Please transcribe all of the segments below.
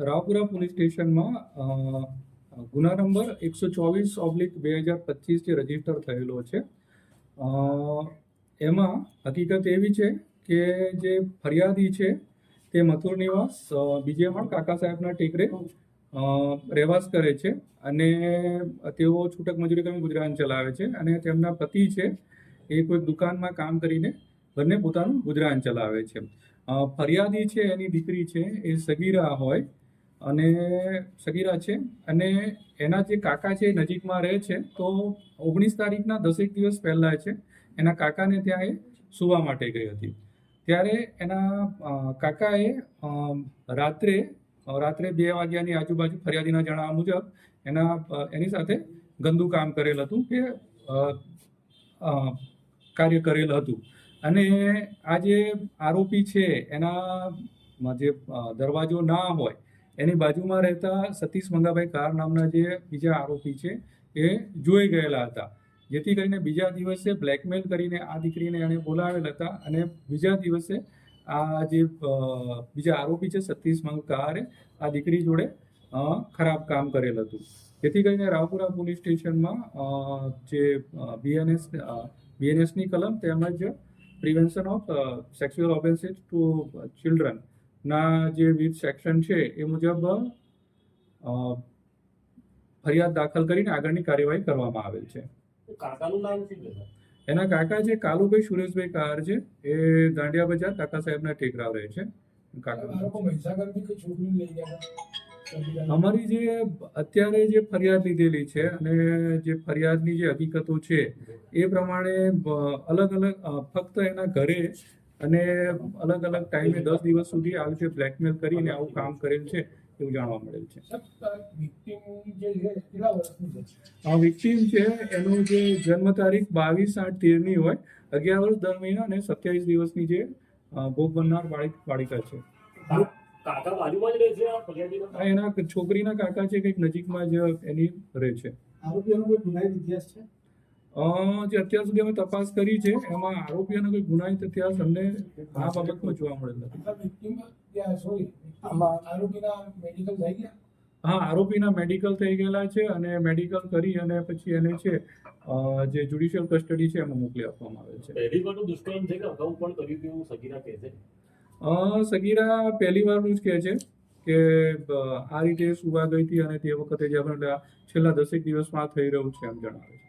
Raopura police સ્ટેશનમાં ગુના number એકસો ચોવીસ ઓબ્લિક બે હજાર પચીસ જે રજિસ્ટર થયેલો છે. એમાં હકીકત એવી છે કે જે ફરિયાદી છે તે મથુર નિવાસ બીજે પણ કાકા સાહેબના ટેકરે રહેવાસ કરે છે અને તેઓ છૂટક મજૂરી કરીને ગુજરાન ચલાવે છે અને તેમના પતિ છે એ કોઈ દુકાનમાં કામ કરીને બંને પોતાનું ગુજરાન ચલાવે છે. ફરિયાદી છે, એની દીકરી છે, એ સગીરા હોય અને સગીરા છે અને એના જે કાકા છે એ નજીકમાં રહે છે, તો ઓગણીસ તારીખના દસેક દિવસ પહેલાં છે, એના કાકાને ત્યાં એ સુવા માટે ગઈ હતી. ત્યારે એના કાકાએ રાત્રે રાત્રે બે વાગ્યાની આજુબાજુ ફરિયાદીના જણાવ્યા મુજબ એના એની સાથે ગંદુ કામ કરેલ હતું કે કાર્ય કરેલ હતું. અને આ જે આરોપી છે એના જે દરવાજો ના હોય, એની બાજુમાં રહેતા સતીશ મંગાભાઈ કાર નામના જે બીજા આરોપી છે, એ જોઈ ગયેલા હતા. જેથી કરીને બીજા દિવસે બ્લેકમેલ કરીને આ દીકરીને એણે બોલાવેલ હતા અને બીજા દિવસે આ જે બીજા આરોપી છે, સતીશ મંગારે આ દીકરી જોડે ખરાબ કામ કરેલ હતું. જેથી કરીને રાવપુરા પોલીસ સ્ટેશનમાં જે બીએનએસ બીએનએસની કલમ તેમજ prevention of sexual offences to children. ના જે વિવિધ સેક્શન છે એ મુજબ ફરિયાદ દાખલ કરીને આગળની કાર્યવાહી કરવામાં આવેલ છે. કાકાનું નામ શું એના કાકા જે કાલુભાઈ સુરેશભાઈ કાર છે. એ દાંડિયા બજાર કાકા સાહેબના ટેકરા રહે છે. કાકા મહીસાગરથી છોકરી લઈ ગયા? અમારી જે અત્યારે જે ફરિયાદ લીધેલી છે અને જે ફરિયાદની જે હકીકતો છે એ પ્રમાણે અલગ અલગ ફક્ત એના ઘરે અને અલગ અલગ ટાઈમે દસ દિવસ સુધી આવી છે બ્લેકમેલ કરીને આવું કામ કરેલ છે એવું જાણવા મળેલ છે. આ વિક્ટીમ છે એનો જે જન્મ તારીખ બાવીસ આઠ તેરની હોય અગિયાર વર્ષ દર મહિના અને સત્યાવીસ દિવસની જે ભોગ બનનાર બાળક છે. કાકા બાજુમાં જ રહે છે આ ફરિયાદીના એના છોકરીના કાકા છે કંઈક નજીકમાં જ એની રહે છે. આરોપીઓનો કોઈ ગુનાહિત ઇતિહાસ છે? જે અત્યાર સુધી અમે તપાસ કરી છે એમાં આરોપીઓનો કોઈ ગુનાહિત ઇતિહાસ અમને આ બાબતમાં જોવા મળેલ નથી. આરોપીના મેડિકલ થઈ ગયા? હા આરોપીના મેડિકલ થઈ ગયેલા છે અને મેડિકલ કરી અને પછી એને છે જે જ્યુડિશિયલ કસ્ટડી છે એમાં મોકલી આપવામાં આવે છે. પહેલી વાર તો દુષ્કર્મ છે કે અગાઉ પણ કર્યું હતું સગીરા કહે છે. સગીરા પહેલી વારનું જ કહે છે કે આ રીતે સુવા ગઈ હતી અને તે વખતે જે આપણે છેલ્લા દસેક દિવસમાં થઈ રહ્યું છે એમ જણાવે છે.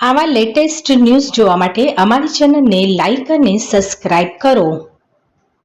આવા લેટેસ્ટ ન્યૂઝ જોવા માટે અમારી ચેનલને લાઇક અને સબસ્ક્રાઇબ કરો.